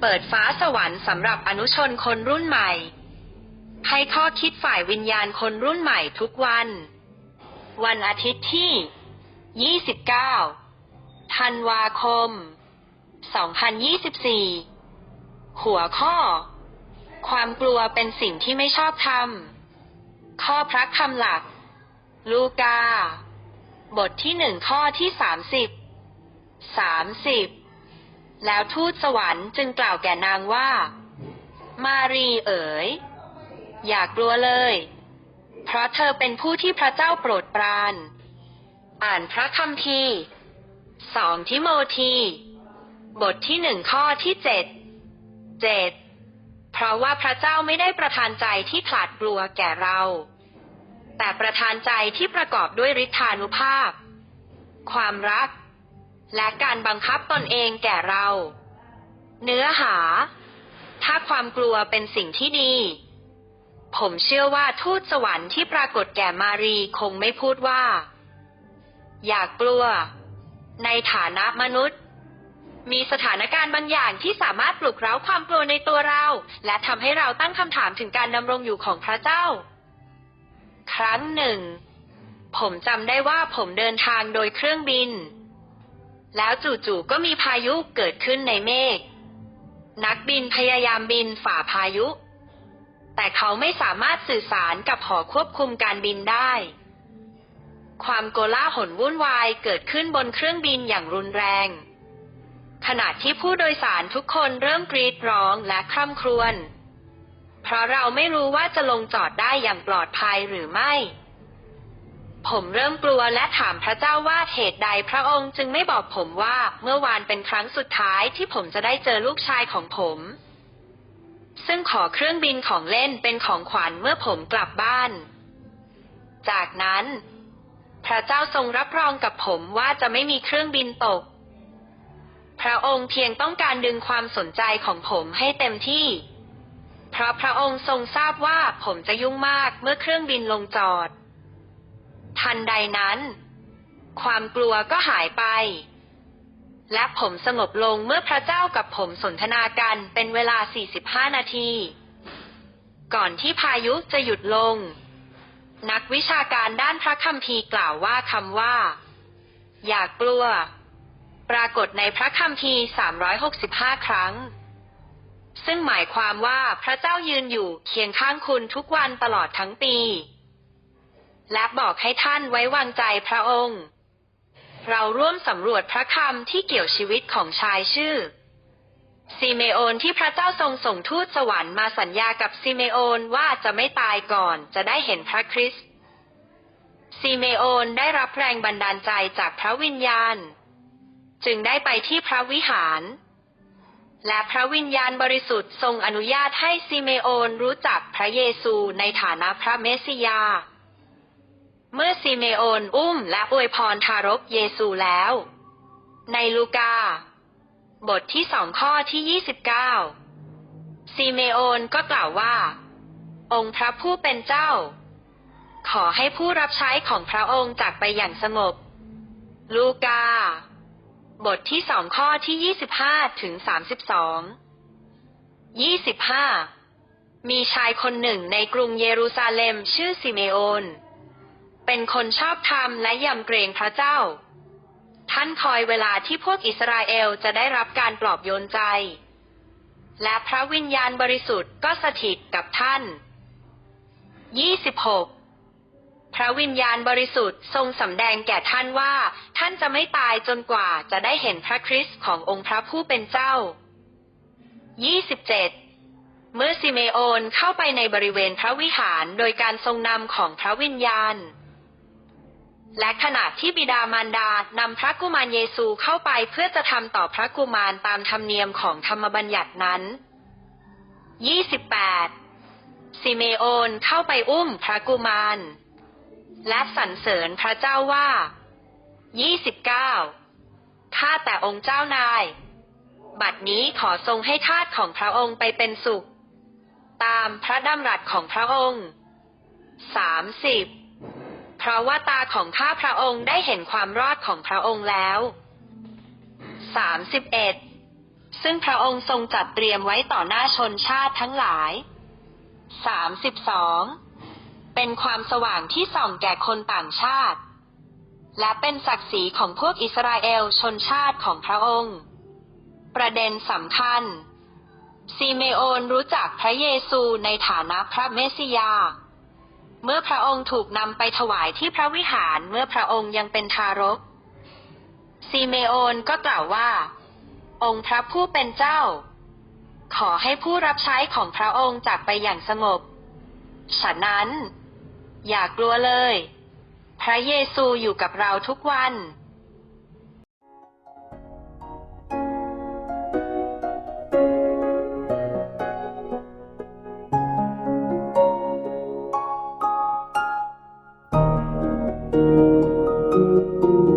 เปิดฟ้าสวรรค์สำหรับอนุชนคนรุ่นใหม่ ให้ข้อคิดฝ่ายวิญญาณคนรุ่นใหม่ทุกวัน วันอาทิตย์ที่ 29 ธันวาคม 2024 หัวข้อ ความกลัวเป็นสิ่งที่ไม่ชอบทำข้อพระคำหลัก ลูกา บทที่หนึ่งข้อที่สามสิบสามสิบ แล้วทูตสวรรค์จึงกล่าวแก่นางว่า มารีเอ๋ย อย่ากลัวเลย เพราะเธอเป็นผู้ที่พระเจ้าโปรดปราน อ่านพระคัมภีร์สองทิโมธีบทที่หนึ่งข้อที่เจ็ดเจ็ดเพราะว่าพระเจ้าไม่ได้ประทานใจที่ขลาดกลัวแก่เรา แต่ประทานใจที่ประกอบด้วยฤทธานุภาพ ความรัก และการบังคับตนเองแก่เรา เนื้อหา ถ้าความกลัวเป็นสิ่งที่ดี ผมเชื่อว่าทูตสวรรค์ที่ปรากฏแก่มารีคงไม่พูดว่า อยากกลัว ในฐานะมนุษย์ มีสถานการณ์บางอย่างที่สามารถปลุกเร้าความกลัวในตัวเรา และทำให้เราตั้งคำถามถึงการดำรงอยู่ของพระเจ้า ครั้งหนึ่ง ผมจำได้ว่าผมเดินทางโดยเครื่องบิน แล้วจู่ๆก็มีพายุเกิดขึ้นในเมฆ นักบินพยายามบินฝ่าพายุ แต่เขาไม่สามารถสื่อสารกับหอควบคุมการบินได้ ความโกลาหลวุ่นวายเกิดขึ้นบนเครื่องบินอย่างรุนแรง ขณะที่ผู้โดยสารทุกคนเริ่มกรีดร้องและคร่ำครวญ เพราะเราไม่รู้ว่าจะลงจอดได้อย่างปลอดภัยหรือไม่ ผมเริ่มกลัวและถามพระเจ้าว่าเหตุใดพระองค์จึงไม่บอกผมว่าเมื่อวานเป็นครั้งสุดท้ายที่ผมจะได้เจอลูกชายของผม ซึ่งขอเครื่องบินของเล่นเป็นของขวัญเมื่อผมกลับบ้าน จากนั้น พระเจ้าทรงรับรองกับผมว่าจะไม่มีเครื่องบินตก พระองค์เพียงต้องการดึงความสนใจของผมให้เต็มที่ เพราะพระองค์ทรงทราบว่าผมจะยุ่งมากเมื่อเครื่องบินลงจอด ทันใดนั้น ความกลัวก็หายไป และผมสงบลงเมื่อพระเจ้ากับผมสนทนากันเป็นเวลา 45 นาที ก่อนที่พายุจะหยุดลง นักวิชาการด้านพระคัมภีร์กล่าวว่าคำว่า อย่ากลัว ปรากฏในพระคัมภีร์ 365 ครั้งซึ่งหมายความว่าพระเจ้ายืนอยู่เคียงข้างคุณทุกวันตลอดทั้งปี และบอกให้ท่านไว้วางใจพระองค์ เราร่วมสำรวจพระคำที่เกี่ยวชีวิตของชายชื่อซิเมโอนที่พระเจ้าทรงส่งทูตสวรรค์มาสัญญากับซิเมโอนว่าจะไม่ตายก่อนจะได้เห็นพระคริสต์ซิเมโอนได้รับแรงบันดาลใจจากพระวิญญาณ จึงได้ไปที่พระวิหาร และพระวิญญาณบริสุทธิ์ทรงอนุญาตให้ซิเมโอนรู้จักพระเยซูในฐานะพระเมสสิยา เมื่อซิเมโอนอุ้มและอวยพรทารกเยซูแล้ว ในลูกา บทที่สองข้อที่29ซิเมโอนก็กล่าวว่า องค์พระผู้เป็นเจ้า ขอให้ผู้รับใช้ของพระองค์จากไปอย่างสงบ ลูกา บทที่สองข้อที่25ถึง32 25มีชายคนหนึ่งในกรุงเยรูซาเล็มชื่อซิเมโอน เป็นคนชอบธรรมและยำเกรงพระเจ้า ท่านคอยเวลาที่พวกอิสราเอลจะได้รับการปลอบโยนใจ และพระวิญญาณบริสุทธิ์ก็สถิตกับท่าน 26 พระวิญญาณบริสุทธิ์ทรงสำแดงแก่ท่านว่า ท่านจะไม่ตายจนกว่าจะได้เห็นพระคริสต์ขององค์พระผู้เป็นเจ้า 27 เมื่อซิเมโอนเข้าไปในบริเวณพระวิหารโดยการทรงนำของพระวิญญาณ และขณะที่บิดามารดานำพระกุมารเยซูเข้าไปเพื่อจะทำต่อพระกุมารตามธรรมเนียมของธรรมบัญญัตินั้น 28 ซิเมโอนเข้าไปอุ้มพระกุมาร และสรรเสริญพระเจ้าว่า 29 ข้าแต่องค์เจ้านาย บัดนี้ขอทรงให้ทาสของพระองค์ไปเป็นสุข ตามพระดำรัสของพระองค์ 30 เพราะว่าตาของข้าพระองค์ได้เห็นความรอดของพระองค์แล้ว31ซึ่งพระองค์ทรงจัดเตรียมไว้ต่อหน้าชนชาติทั้งหลาย 32. เป็นความสว่างที่ส่องแก่คนต่างชาติ และเป็นศักดิ์ศรีของพวกอิสราเอลชนชาติของพระองค์ ประเด็นสำคัญซีเมโอนรู้จักพระเยซูในฐานะพระเมสสิยา เมื่อพระองค์ถูกนำไปถวายที่พระวิหารเมื่อพระองค์ยังเป็นทารก ซีเมโอนก็กล่าวว่า องค์พระผู้เป็นเจ้า ขอให้ผู้รับใช้ของพระองค์จากไปอย่างสงบ ฉะนั้น อย่ากลัวเลย พระเยซูอยู่กับเราทุกวัน ข